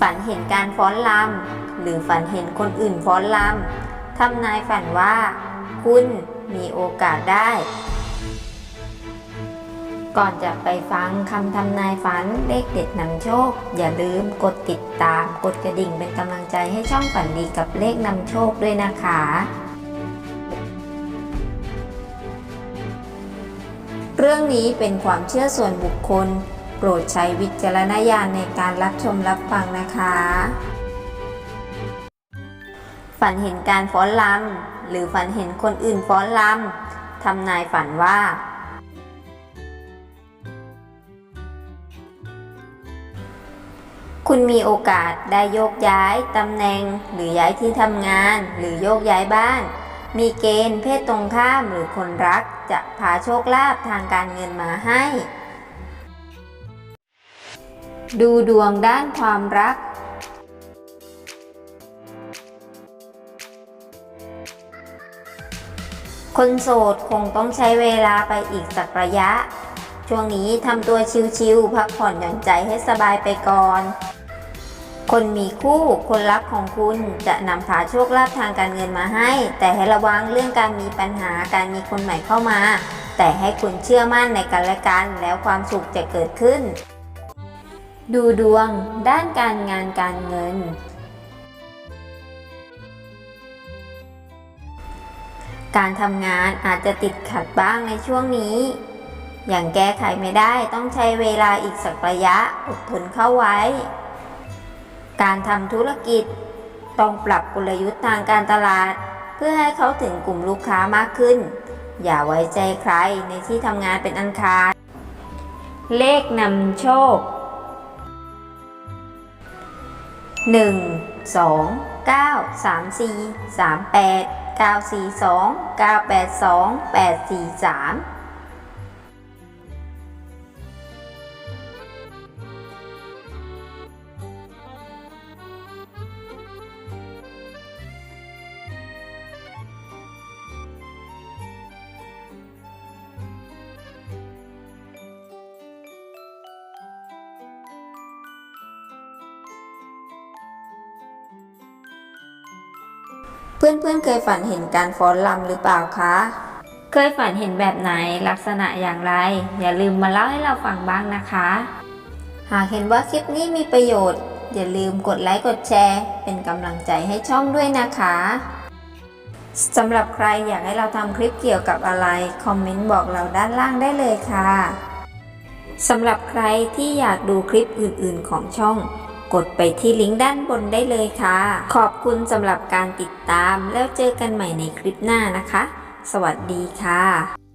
ฝันเห็นการฟ้อนรำหรือฝันเห็นคนอื่นฟ้อนรำทำนายฝันว่า คุณมีโอกาสได้ ก่อนจะไปฟังคำทำนายฝันเลขเด็ดนำโชค อย่าลืมกดติดตาม กดกระดิ่งเป็นกำลังใจให้ช่องฝันดีกับเลขนำโชคด้วยนะคะเรื่องนี้เป็นความเชื่อส่วนบุคคล โปรดใช้วิจารณญาณในการรับชมรับฟังนะคะ ฝันเห็นการฟ้อนรำหรือฝันเห็นคนอื่นฟ้อนรำทำนายฝันว่า คุณมีโอกาสได้โยกย้ายตำแหน่ง หรือย้ายที่ทำงาน หรือโยกย้ายบ้าน มีเกณฑ์เพศตรงข้ามหรือคนรักจะพาโชคลาภทางการเงินมาให้ ดูดวงด้านความรัก คนโสดคงต้องใช้เวลาไปอีกสักระยะ ช่วงนี้ทำตัวชิวๆพักผ่อนหย่อนใจให้สบายไปก่อน คนมีคู่คนรักของคุณจะนำพาโชคลาภทางการเงินมาให้ แต่ให้ระวังเรื่องการมีปัญหาการมีคนใหม่เข้ามา แต่ให้คุณเชื่อมั่นในกันและกันแล้วความสุขจะเกิดขึ้น ดูดวงด้านการงานการเงิน การทำงานอาจจะติดขัดบ้างในช่วงนี้ อย่างแก้ไขไม่ได้ต้องใช้เวลาอีกสักระยะอดทนเข้าไว้ การทำธุรกิจต้องปรับกลยุทธ์ทางการตลาด เพื่อให้เขาถึงกลุ่มลูกค้ามากขึ้น อย่าไว้ใจใครในที่ทำงานเป็นอันขาดเลขนำโชค 1 2 9 3 4 3 8 9 4 2 9 8 2 8 4 3 เพื่อนๆเคยฝันเห็นการฟ้อนรำหรือเปล่าคะ เคยฝันเห็นแบบไหนลักษณะอย่างไร อย่าลืมมาเล่าให้เราฟังบ้างนะคะ หากเห็นว่าคลิปนี้มีประโยชน์ อย่าลืมกดไลค์กดแชร์ เป็นกำลังใจให้ช่องด้วยนะคะสำหรับใครอยากให้เราทำคลิปเกี่ยวกับอะไร คอมเมนต์บอกเราด้านล่างได้เลยค่ะสำหรับใครที่อยากดูคลิปอื่นๆของช่อง กดไปที่ลิงก์ด้านบนได้เลยค่ะ ขอบคุณสำหรับการติดตามแล้วเจอกันใหม่ในคลิปหน้านะคะ สวัสดีค่ะ